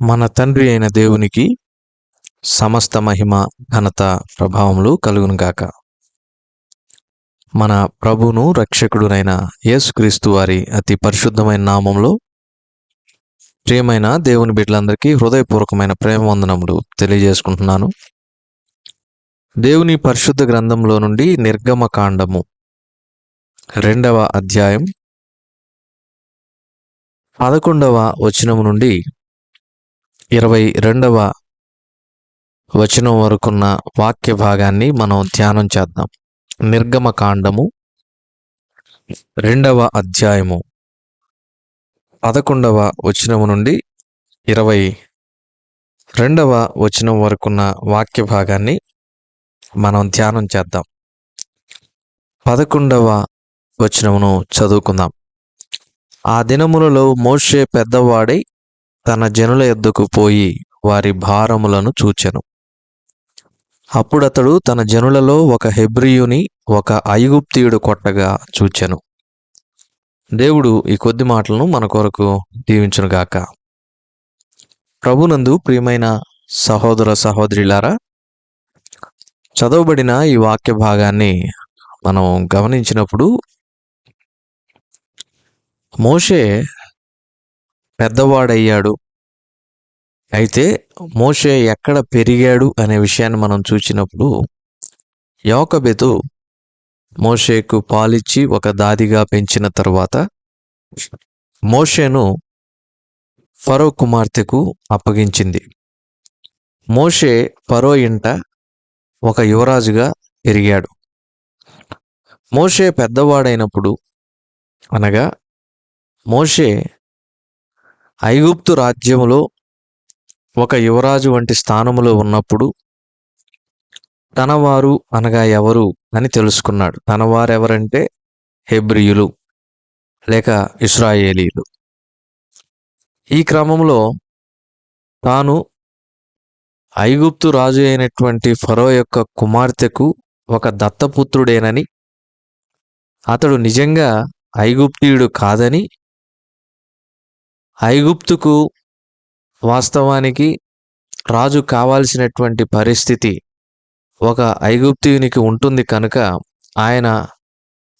మన తండ్రి అయిన దేవునికి సమస్త మహిమ ఘనత ప్రభావములు కలుగునుగాక మన ప్రభును రక్షకుడునైన యేసుక్రీస్తు వారి అతి పరిశుద్ధమైన నామంలో ప్రియమైన దేవుని బిడ్డలందరికీ హృదయపూర్వకమైన ప్రేమ వందనములు తెలియజేసుకుంటున్నాను. దేవుని పరిశుద్ధ గ్రంథంలో నుండి నిర్గమ కాండము రెండవ అధ్యాయం పదకొండవ వచనము నుండి ఇరవై రెండవ వచనం వరకున్న వాక్య భాగాన్ని మనం ధ్యానం చేద్దాం. నిర్గమ కాండము రెండవ అధ్యాయము పదకొండవ వచనము నుండి ఇరవై రెండవ వచనం వరకున్న వాక్య భాగాన్ని మనం ధ్యానం చేద్దాం. పదకొండవ వచనమును చదువుకుందాం. ఆ దినములలో మోషే పెద్దవాడై తన జనుల ఎద్దుకు పోయి వారి భారములను చూచెను. అప్పుడతడు తన జనులలో ఒక హెబ్రియుని ఒక ఐగుప్తియుడు కొట్టగా చూచెను. దేవుడు ఈ కొద్ది మాటలను మన కొరకు దీవించునుగాక ప్రభునందు ప్రియమైన సహోదర సహోదరిలారా చదవబడిన ఈ వాక్య భాగాన్ని మనం గమనించినప్పుడు మోషే పెద్దవాడయ్యాడు. అయితే మోషే ఎక్కడ పెరిగాడు అనే విషయాన్ని మనం చూసినప్పుడు యోకబెతు మోషేకు పాలిచ్చి ఒక దాదిగా పెంచిన తర్వాత మోషేను ఫరో కుమార్తెకు అప్పగించింది. మోషే ఫరో ఇంట ఒక యువరాజుగా పెరిగాడు. మోషే పెద్దవాడైనప్పుడు అనగా మోషే ఐగుప్తు రాజ్యములో ఒక యువరాజు వంటి స్థానములో ఉన్నప్పుడు తనవారు అనగా ఎవరు అని తెలుసుకున్నాడు. తనవారెవరంటే హెబ్రియులు లేక ఇస్రాయేలీలు ఈ క్రమంలో తాను ఐగుప్తు రాజు అయినటువంటి ఫరో యొక్క కుమార్తెకు ఒక దత్తపుత్రుడేనని అతడు నిజంగా ఐగుప్తీయుడు కాదని ఐగుప్తుకు వాస్తవానికి రాజు కావాల్సినటువంటి పరిస్థితి ఒక ఐగుప్తీయునికి ఉంటుంది కనుక ఆయన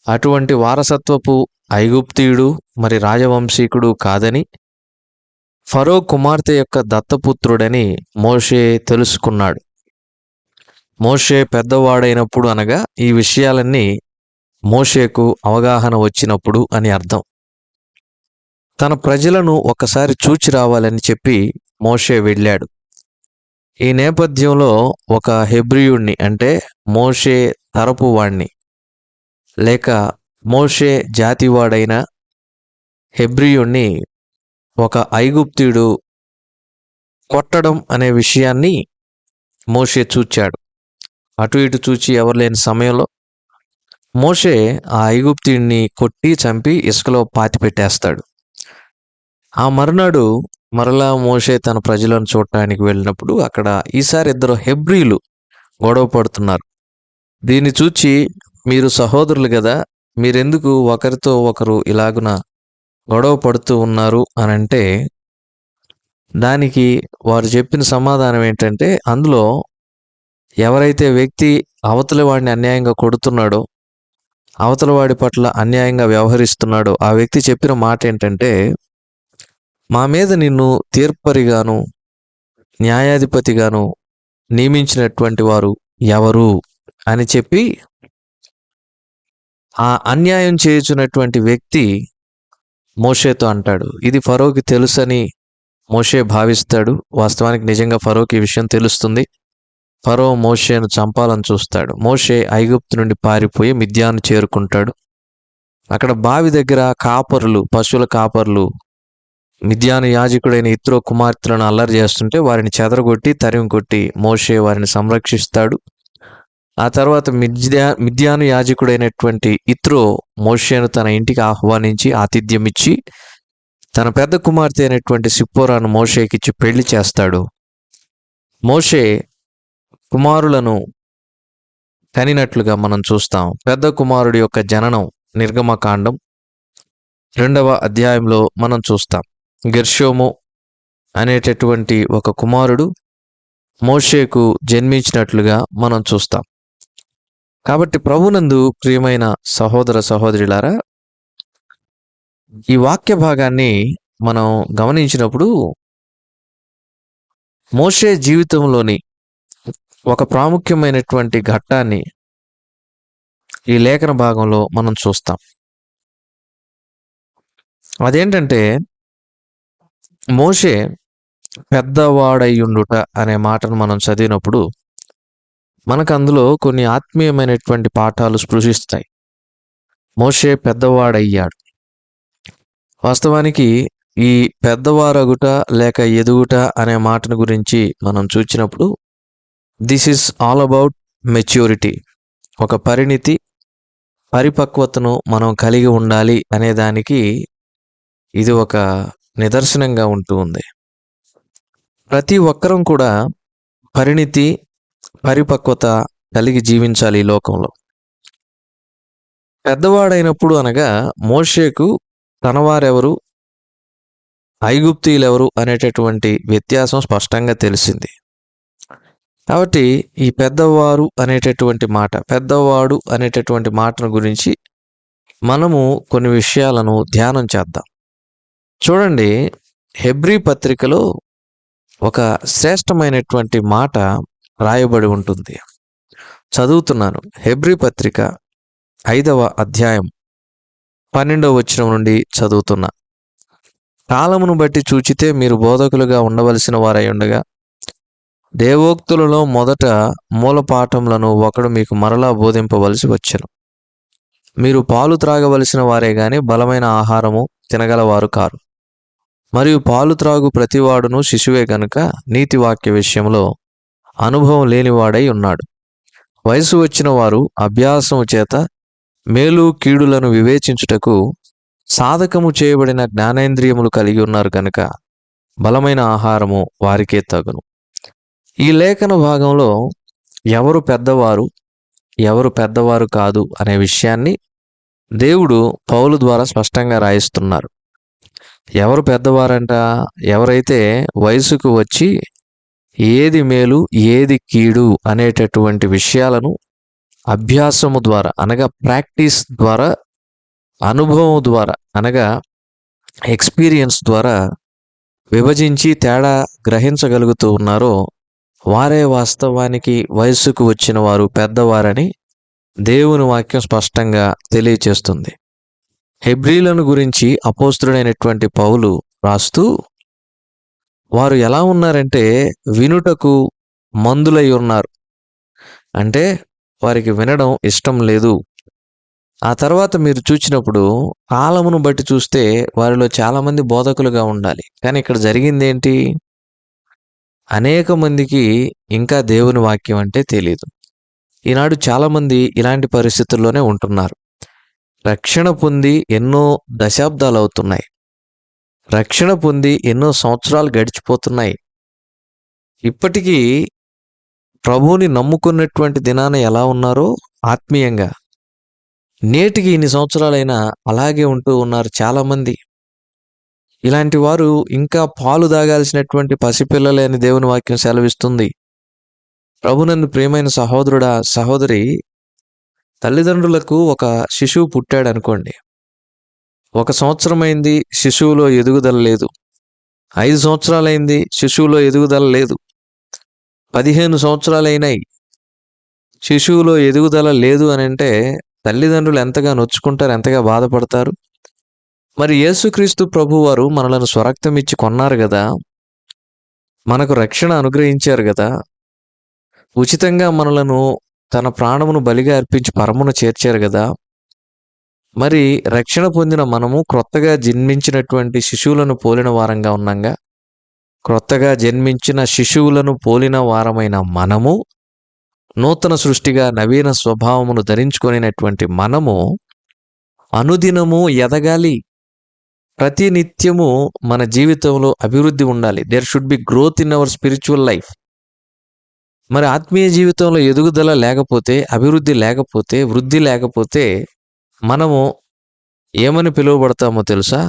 అటువంటి వారసత్వపు ఐగుప్తీయుడు మరి రాజవంశీకుడు కాదని ఫరో కుమార్తె యొక్క దత్తపుత్రుడని మోషే తెలుసుకున్నాడు. మోషే పెద్దవాడైనప్పుడు అనగా ఈ విషయాలన్నీ మోషేకు అవగాహన వచ్చినప్పుడు అని అర్థం. తన ప్రజలను ఒకసారి చూచి రావాలని చెప్పి మోషే వెళ్ళాడు. ఈ నేపథ్యంలో ఒక హెబ్రియుణ్ణి అంటే మోషే తరపు వాణ్ణి. లేక మోషే జాతివాడైన హెబ్రియుణ్ణి ఒక ఐగుప్తుడు కొట్టడం అనే విషయాన్ని మోషే చూచాడు. అటు ఇటు చూచి ఎవరు లేని సమయంలో మోషే ఆ ఐగుప్తుడిని కొట్టి చంపి ఇసుకలో పాతి పెట్టేస్తాడు ఆ మరునాడు మరలా మోషే తన ప్రజలను చూడటానికి వెళ్ళినప్పుడు అక్కడ ఈసారి ఇద్దరు హెబ్రీలు గొడవ పడుతున్నారు. దీన్ని చూచి మీరు సహోదరులు కదా మీరెందుకు ఒకరితో ఒకరు ఇలాగున గొడవ పడుతూ ఉన్నారు అని అంటే దానికి వారు చెప్పిన సమాధానం ఏంటంటే అందులో ఎవరైతే వ్యక్తి అవతల వాడిని అన్యాయంగా కొడుతున్నాడో అవతల వాడి పట్ల అన్యాయంగా వ్యవహరిస్తున్నాడో ఆ వ్యక్తి చెప్పిన మాట ఏంటంటే మా మీద నిన్ను తీర్పరిగాను న్యాయాధిపతిగాను నియమించినటువంటి వారు ఎవరు? అని చెప్పి ఆ అన్యాయం చేయుచున్నటువంటి వ్యక్తి మోషేతో అంటాడు. ఇది ఫరోకి తెలుసని మోషే భావిస్తాడు. వాస్తవానికి నిజంగా ఫరోకి ఈ విషయం తెలుస్తుంది. ఫరో మోషేను చంపాలని చూస్తాడు. మోషే ఐగుప్తు నుండి పారిపోయి మిథ్యాను చేరుకుంటాడు. అక్కడ బావి దగ్గర కాపరులు పశువుల కాపరులు మిద్యాను యాజకుడైన ఇత్రో కుమార్తెలను అల్లరి చేస్తుంటే వారిని చెదరగొట్టి తరిమి కొట్టి మోషే వారిని సంరక్షిస్తాడు. ఆ తర్వాత మిద్యా మిథ్యాను యాజకుడైనటువంటి ఇత్రో మోషేను తన ఇంటికి ఆహ్వానించి ఆతిథ్యం ఇచ్చి తన పెద్ద కుమార్తె అయినటువంటి సిప్పోరాను మోషేకిచ్చి పెళ్ళి చేస్తాడు. మోషే కుమారులను కనినట్లుగా మనం చూస్తాం. పెద్ద కుమారుడి యొక్క జననం నిర్గమకాండం రెండవ అధ్యాయంలో మనం చూస్తాం. గెర్షోము అనేటటువంటి ఒక కుమారుడు మోషేకు జన్మించినట్లుగా మనం చూస్తాం. కాబట్టి ప్రభునందు ప్రియమైన సహోదర సహోదరులారా ఈ వాక్య భాగాన్ని మనం గమనించినప్పుడు మోషే జీవితంలోని ఒక ప్రాముఖ్యమైనటువంటి ఘట్టాన్ని ఈ లేఖన భాగంలో మనం చూస్తాం. అదేంటంటే మోషే పెద్దవాడయ్యుండుట అనే మాటను మనం చదివినప్పుడు మనకు అందులో కొన్ని ఆత్మీయమైనటువంటి పాఠాలు స్పృశిస్తాయి. మోషే పెద్దవాడయ్యాడు. వాస్తవానికి ఈ పెద్దవారగుట లేక ఎదుగుట అనే మాటను గురించి మనం చూచినప్పుడు this is all about maturity. ఒక పరిణితి పరిపక్వతను మనం కలిగి ఉండాలి అనే దానికి ఇది ఒక నిదర్శనంగా ఉంటూ ఉంది. ప్రతి ఒక్కరం కూడా పరిణితి పరిపక్వత కలిగి జీవించాలి ఈ లోకంలో. పెద్దవాడైనప్పుడు అనగా మోషేకు తనవారెవరు? ఐగుప్తీలెవరు? అనేటటువంటి వ్యత్యాసం స్పష్టంగా తెలిసింది. కాబట్టి ఈ పెద్దవారు అనేటటువంటి మాట పెద్దవాడు అనేటటువంటి మాటను గురించి మనము కొన్ని విషయాలను ధ్యానం చేద్దాం. చూడండి హెబ్రీ పత్రికలో ఒక శ్రేష్టమైనటువంటి మాట రాయబడి ఉంటుంది. చదువుతున్నాను. హెబ్రీ పత్రిక ఐదవ అధ్యాయం పన్నెండవ వచనం నుండి చదువుతున్నా. కాలమును బట్టి చూచితే మీరు బోధకులుగా ఉండవలసిన వారై ఉండగా దేవోక్తులలో మొదట మూలపాఠములను ఒకడు మీకు మరలా బోధింపవలసి వచ్చను. మీరు పాలు త్రాగవలసిన వారే గాని బలమైన ఆహారము తినగలవారు కారు. మరియు పాలు త్రాగు ప్రతివాడును శిశువే గనుక నీతి వాక్య విషయంలో అనుభవం లేనివాడై ఉన్నాడు. వయసు వచ్చిన వారు అభ్యాసము చేత మేలు కీడులను వివేచించుటకు సాధకము చేయబడిన జ్ఞానేంద్రియములు కలిగి ఉన్నారు కనుక బలమైన ఆహారము వారికే తగును. ఈ లేఖన భాగంలో ఎవరు పెద్దవారు ఎవరు పెద్దవారు కాదు అనే విషయాన్ని దేవుడు పౌలు ద్వారా స్పష్టంగా రాయిస్తున్నారు. ఎవరు పెద్దవారంట? ఎవరైతే వయసుకు వచ్చి ఏది మేలు ఏది కీడు అనేటటువంటి విషయాలను అభ్యాసము ద్వారా అనగా ప్రాక్టీస్ ద్వారా అనుభవం ద్వారా అనగా ఎక్స్పీరియన్స్ ద్వారా విభజించి తేడా గ్రహించగలుగుతూ ఉన్నారో వారే వాస్తవానికి వయస్సుకు వచ్చిన వారు పెద్దవారని దేవుని వాక్యం స్పష్టంగా తెలియచేస్తుంది. హెబ్రీలను గురించి అపోస్తుడైనటువంటి పౌలు రాస్తూ వారు ఎలా ఉన్నారంటే వినుటకు మందులై ఉన్నారు. అంటే వారికి వినడం ఇష్టం లేదు. ఆ తర్వాత మీరు చూచినప్పుడు కాలమును బట్టి చూస్తే వారిలో చాలామంది బోధకులుగా ఉండాలి. కానీ ఇక్కడ జరిగింది ఏంటి? అనేక మందికి ఇంకా దేవుని వాక్యం అంటే తెలియదు ఈనాడు చాలామంది ఇలాంటి పరిస్థితుల్లోనే ఉంటున్నారు. రక్షణ పొంది ఎన్నో దశాబ్దాలు అవుతున్నాయి రక్షణ పొంది ఎన్నో సంవత్సరాలు గడిచిపోతున్నాయి. ఇప్పటికీ ప్రభువుని నమ్ముకున్నటువంటి దినాన ఎలా ఉన్నారో ఆత్మీయంగా. నేటికి ఇన్ని సంవత్సరాలైనా అలాగే ఉంటూ ఉన్నారు చాలామంది. ఇలాంటి వారు ఇంకా పాలు దాగాల్సినటువంటి పసిపిల్లలే అని దేవుని వాక్యం సెలవిస్తుంది. ప్రభునందు ప్రియమైన సహోదరుడా సహోదరి తల్లిదండ్రులకు ఒక శిశువు పుట్టాడు అనుకోండి. ఒక సంవత్సరమైంది శిశువులో ఎదుగుదల లేదు. ఐదు సంవత్సరాలైంది శిశువులో ఎదుగుదల లేదు. పదిహేను సంవత్సరాలైనాయి శిశువులో ఎదుగుదల లేదు అని అంటే తల్లిదండ్రులు ఎంతగా నొచ్చుకుంటారు ఎంతగా బాధపడతారు? మరి యేసుక్రీస్తు ప్రభువారు మనలను స్వరక్తం ఇచ్చి కొన్నారు కదా. మనకు రక్షణ అనుగ్రహించారు కదా. ఉచితంగా మనలను తన ప్రాణమును బలిగా అర్పించి పరమును చేర్చారు కదా. మరి రక్షణ పొందిన మనము క్రొత్తగా జన్మించినటువంటి శిశువులను పోలిన వారంగా ఉన్నాగా? క్రొత్తగా జన్మించిన శిశువులను పోలిన వారమైన మనము నూతన సృష్టిగా నవీన స్వభావమును ధరించుకొనినటువంటి మనము అనుదినము ఎదగాలి. ప్రతినిత్యము మన జీవితంలో అభివృద్ధి ఉండాలి. There should be growth in our spiritual life మరి ఆత్మీయ జీవితంలో ఎదుగుదల లేకపోతే అభివృద్ధి లేకపోతే వృద్ధి లేకపోతే మనము ఏమని పిలువబడతామో తెలుసా?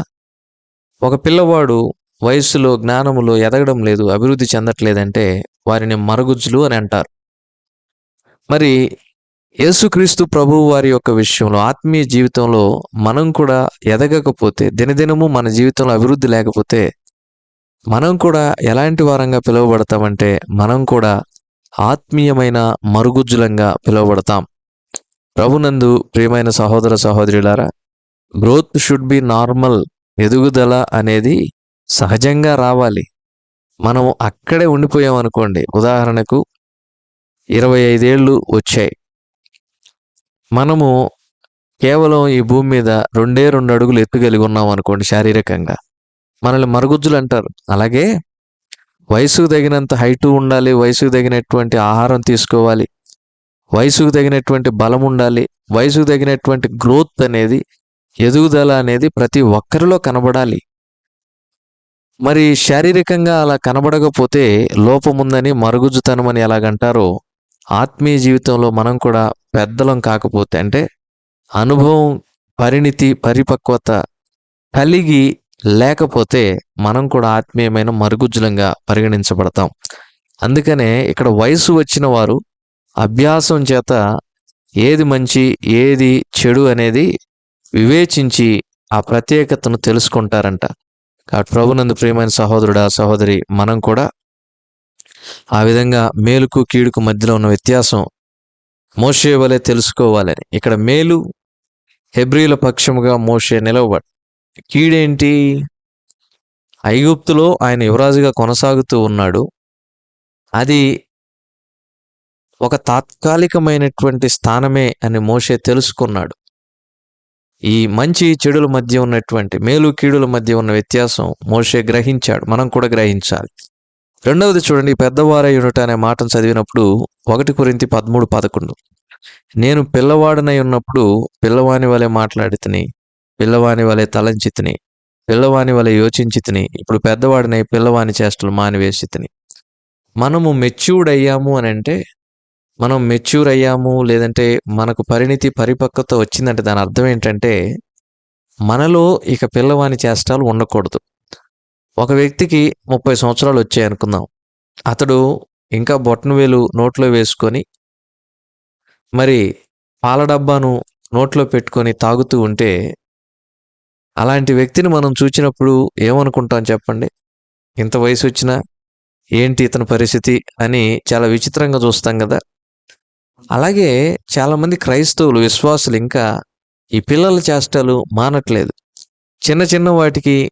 ఒక పిల్లవాడు వయస్సులో జ్ఞానములో ఎదగడం లేదు అభివృద్ధి చెందట్లేదంటే వారిని మరుగుజ్జులు అని అంటారు. మరి యేసుక్రీస్తు ప్రభువు వారి యొక్క విషయంలో ఆత్మీయ జీవితంలో మనం కూడా ఎదగకపోతే దినదినము మన జీవితంలో అభివృద్ధి లేకపోతే మనం కూడా ఎలాంటి వారంగా పిలువబడతామంటే మనం కూడా ఆత్మీయమైన మరుగుజ్జులంగా పిలువబడతాం. ప్రభునందు ప్రియమైన సహోదర సహోదరులారా గ్రోత్ షుడ్ బి నార్మల్ ఎదుగుదల అనేది సహజంగా రావాలి. మనం అక్కడే ఉండిపోయామనుకోండి ఉదాహరణకు ఇరవై ఐదేళ్ళు వచ్చాయి. మనము కేవలం ఈ భూమి మీద రెండే రెండు అడుగులు ఎత్తుగలిగి ఉన్నాం అనుకోండి శారీరకంగా. మనల్ని మరుగుజ్జులు అంటారు. అలాగే వయసుకు తగినంత హైటు ఉండాలి వయసుకు తగినటువంటి ఆహారం తీసుకోవాలి వయసుకు తగినటువంటి బలం ఉండాలి వయసుకు తగినటువంటి గ్రోత్ అనేది ఎదుగుదల అనేది ప్రతి ఒక్కరిలో కనబడాలి. మరి శారీరకంగా అలా కనబడకపోతే లోపముందని మరుగుజ్జుతనం అని ఎలాగంటారో ఆత్మీయ జీవితంలో మనం కూడా పెద్దలం కాకపోతే అంటే అనుభవం పరిణితి పరిపక్వత కలిగి లేకపోతే మనం కూడా ఆత్మీయమైన మరుగుజ్జులంగా పరిగణించబడతాం. అందుకనే ఇక్కడ వయసు వచ్చిన వారు అభ్యాసం చేత ఏది మంచి ఏది చెడు అనేది వివేచించి ఆ ప్రత్యేకతను తెలుసుకుంటారంట. కాబట్టి ప్రభునందు ప్రియమైన సహోదరుడా సహోదరి మనం కూడా ఆ విధంగా మేలుకు కీడుకు మధ్యలో ఉన్న వ్యత్యాసం మోషే వలె తెలుసుకోవాలని. ఇక్కడ మేలు హెబ్రిల పక్షముగా మోషే నిలవబడి కీడేంటి? ఐగుప్తులో ఆయన యువరాజుగా కొనసాగుతూ ఉన్నాడు. అది ఒక తాత్కాలికమైనటువంటి స్థానమే అని మోషే తెలుసుకున్నాడు. ఈ మంచి చెడుల మధ్య ఉన్నటువంటి మేలు కీడుల మధ్య ఉన్న వ్యత్యాసం మోషే గ్రహించాడు. మనం కూడా గ్రహించాలి. రెండవది చూడండి పెద్దవారై ఉండుట అనే మాటను చదివినప్పుడు ఒకటి గురించి పదమూడు పదకొండు. నేను పిల్లవాడనై ఉన్నప్పుడు పిల్లవాని వలె మాట్లాడితిని. పిల్లవాని వలె తలంచితిని పిల్లవాని వలె యోచించితిని ఇప్పుడు పెద్దవాడినై పిల్లవాని చేష్టలు మానివేసితిని. మనము మెచ్యూర్డ్ అయ్యాము అని అంటే మనం మెచ్యూర్ అయ్యాము లేదంటే మనకు పరిణితి పరిపక్వత వచ్చిందంటే దాని అర్థం ఏంటంటే మనలో ఇక పిల్లవాని చేష్టాలు ఉండకూడదు. ఒక వ్యక్తికి ముప్పై సంవత్సరాలు వచ్చాయి అనుకుందాం. అతడు ఇంకా బొట్టను వేలు నోట్లో వేసుకొని మరి పాల డబ్బాను నోట్లో పెట్టుకొని తాగుతూ ఉంటే అలాంటి వ్యక్తిని మనం చూచినప్పుడు ఏమనుకుంటాం చెప్పండి? ఇంత వయసు వచ్చినా ఏంటి ఇతని పరిస్థితి అని చాలా విచిత్రంగా చూస్తాం కదా. అలాగే చాలామంది క్రైస్తవులు విశ్వాసులు ఇంకా ఈ పిల్లల చేష్టలు మానట్లేదు. చిన్న చిన్న వాటికి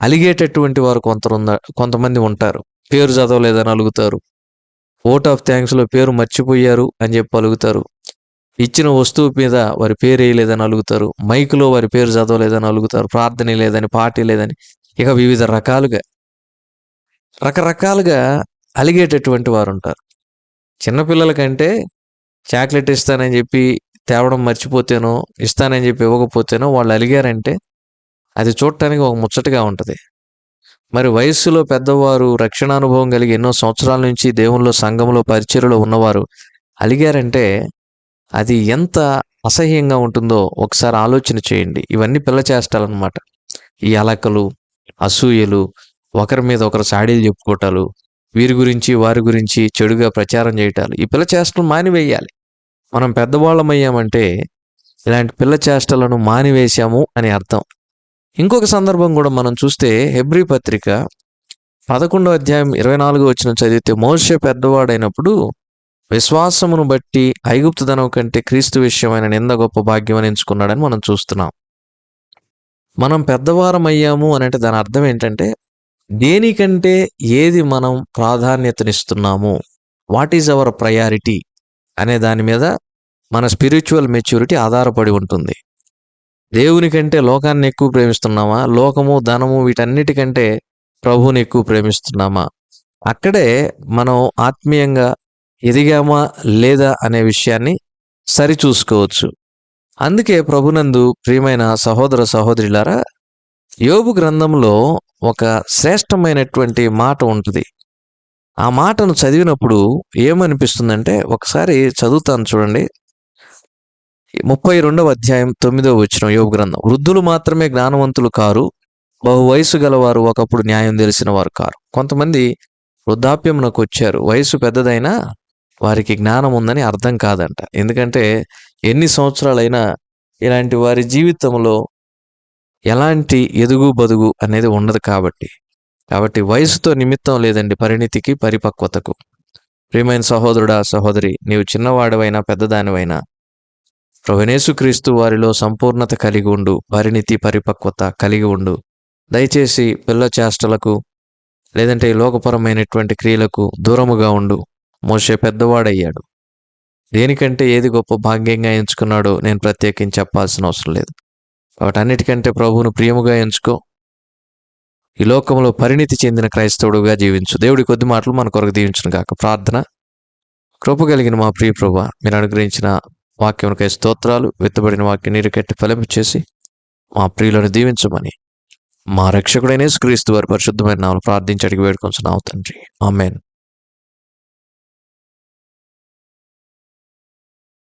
అలిగేటటువంటి వారు కొంత కొంతమంది ఉంటారు. పేరు చదవలేదని అలుగుతారు. ఓట్ ఆఫ్ థ్యాంక్స్లో పేరు మర్చిపోయారు అని చెప్పి అలుగుతారు. ఇచ్చిన వస్తువు మీద వారి పేరు వేయలేదని అలుగుతారు మైకులో వారి పేరు చదవలేదని అలుగుతారు ప్రార్థన లేదని పార్టీ లేదని ఇక వివిధ రకాలుగా రకరకాలుగా అలిగేటటువంటి వారు ఉంటారు. చిన్నపిల్లలకంటే చాక్లెట్ ఇస్తానని చెప్పి తేవడం మర్చిపోతేనో ఇస్తానని చెప్పి ఇవ్వకపోతేనో వాళ్ళు అలిగారంటే అది చూడటానికి ఒక ముచ్చటగా ఉంటుంది. మరి వయస్సులో పెద్దవారు రక్షణానుభవం కలిగి ఎన్నో సంవత్సరాల నుంచి దేవుల్లో సంఘంలో పరిచయలో ఉన్నవారు అలిగారంటే అది ఎంత అసహ్యంగా ఉంటుందో ఒకసారి ఆలోచన చేయండి. ఇవన్నీ పిల్ల చేష్టాలన్నమాట. ఈ అలకలు అసూయలు ఒకరి మీద ఒకరు సాడీలు చెప్పుకోవటాలు వీరి గురించి వారి గురించి చెడుగా ప్రచారం చేయటాలు. ఈ పిల్ల చేష్టలు మానివేయాలి. మనం పెద్దవాళ్ళం అయ్యామంటే ఇలాంటి పిల్ల చేష్టలను మానివేశాము అని అర్థం. ఇంకొక సందర్భం కూడా మనం చూస్తే హెబ్రి పత్రిక పదకొండో అధ్యాయం ఇరవై నాలుగు వచ్చిన చదివితే మోసే పెద్దవాడైనప్పుడు విశ్వాసమును బట్టి ఐగుప్తుదనం కంటే క్రీస్తు విషయమైన నింద గొప్ప భాగ్యం అని ఎంచుకున్నాడని మనం చూస్తున్నాం. మనం పెద్దవారం అయ్యాము అని అంటే దాని అర్థం ఏంటంటే దేనికంటే ఏది మనం ప్రాధాన్యతనిస్తున్నాము? వాట్ ఈజ్ అవర్ ప్రయారిటీ అనే దాని మీద మన స్పిరిచువల్ మెచ్యూరిటీ ఆధారపడి ఉంటుంది. దేవుని కంటే లోకాన్ని ఎక్కువ ప్రేమిస్తున్నామా? లోకము ధనము వీటన్నిటికంటే ప్రభువుని ఎక్కువ ప్రేమిస్తున్నామా? అక్కడే మనం ఆత్మీయంగా ఎదిగామా లేదా అనే విషయాన్ని సరిచూసుకోవచ్చు. అందుకే ప్రభునందు ప్రియమైన సహోదర సహోదరులారా యోబు గ్రంథంలో ఒక శ్రేష్టమైనటువంటి మాట ఉంటుంది. ఆ మాటను చదివినప్పుడు ఏమనిపిస్తుందంటే ఒకసారి చదువుతాను చూడండి. ముప్పై రెండవ అధ్యాయం తొమ్మిదవ వచ్చిన యోగ గ్రంథం. వృద్ధులు మాత్రమే జ్ఞానవంతులు కారు బహు వయసు గలవారు ఒకప్పుడు న్యాయం తెలిసిన వారు కారు. కొంతమంది వృద్ధాప్యమునకు వచ్చారు. వయసు పెద్దదైనా వారికి జ్ఞానం ఉందని అర్థం కాదంట. ఎందుకంటే ఎన్ని సంవత్సరాలైనా ఇలాంటి వారి జీవితంలో ఎలాంటి ఎదుగు బదుగు అనేది ఉండదు కాబట్టి. కాబట్టి వయసుతో నిమిత్తం లేదండి పరిణితికి పరిపక్వతకు. ప్రియమైన సహోదరుడా సహోదరి నీవు చిన్నవాడివైనా పెద్దదానివైనా ప్రవణేశుక్రీస్తు వారిలో సంపూర్ణత కలిగి ఉండు పరిణితి పరిపక్వత కలిగి ఉండు. దయచేసి పిల్ల చేష్టలకు లేదంటే లోకపరమైనటువంటి క్రియలకు దూరముగా ఉండు. మోషే పెద్దవాడయ్యాడు. దేనికంటే ఏది గొప్ప భాగ్యంగా ఎంచుకున్నాడో నేను ప్రత్యేకించి చెప్పాల్సిన అవసరం లేదు. కాబట్టి అన్నిటికంటే ప్రభువును ప్రియముగా ఎంచుకో. ఈ లోకంలో పరిణితి చెందిన క్రైస్తవుడుగా జీవించు. దేవుడి కొద్ది మాటలు మన కొరకు దీవించును కాక ప్రార్థన. కృప కలిగిన మా ప్రియ ప్రభు మీరు అనుగ్రహించిన వాక్యమునకై స్తోత్రాలు విత్తబడిన వాక్యం నీరు కట్టి ఫలింపు చేసి మా ప్రియులను దీవించమని మా రక్షకుడైన క్రీస్తు వారి పరిశుద్ధమైన నామములో ప్రార్థించి వేడుకొంచున్నావు తండ్రి. ఆమెన్.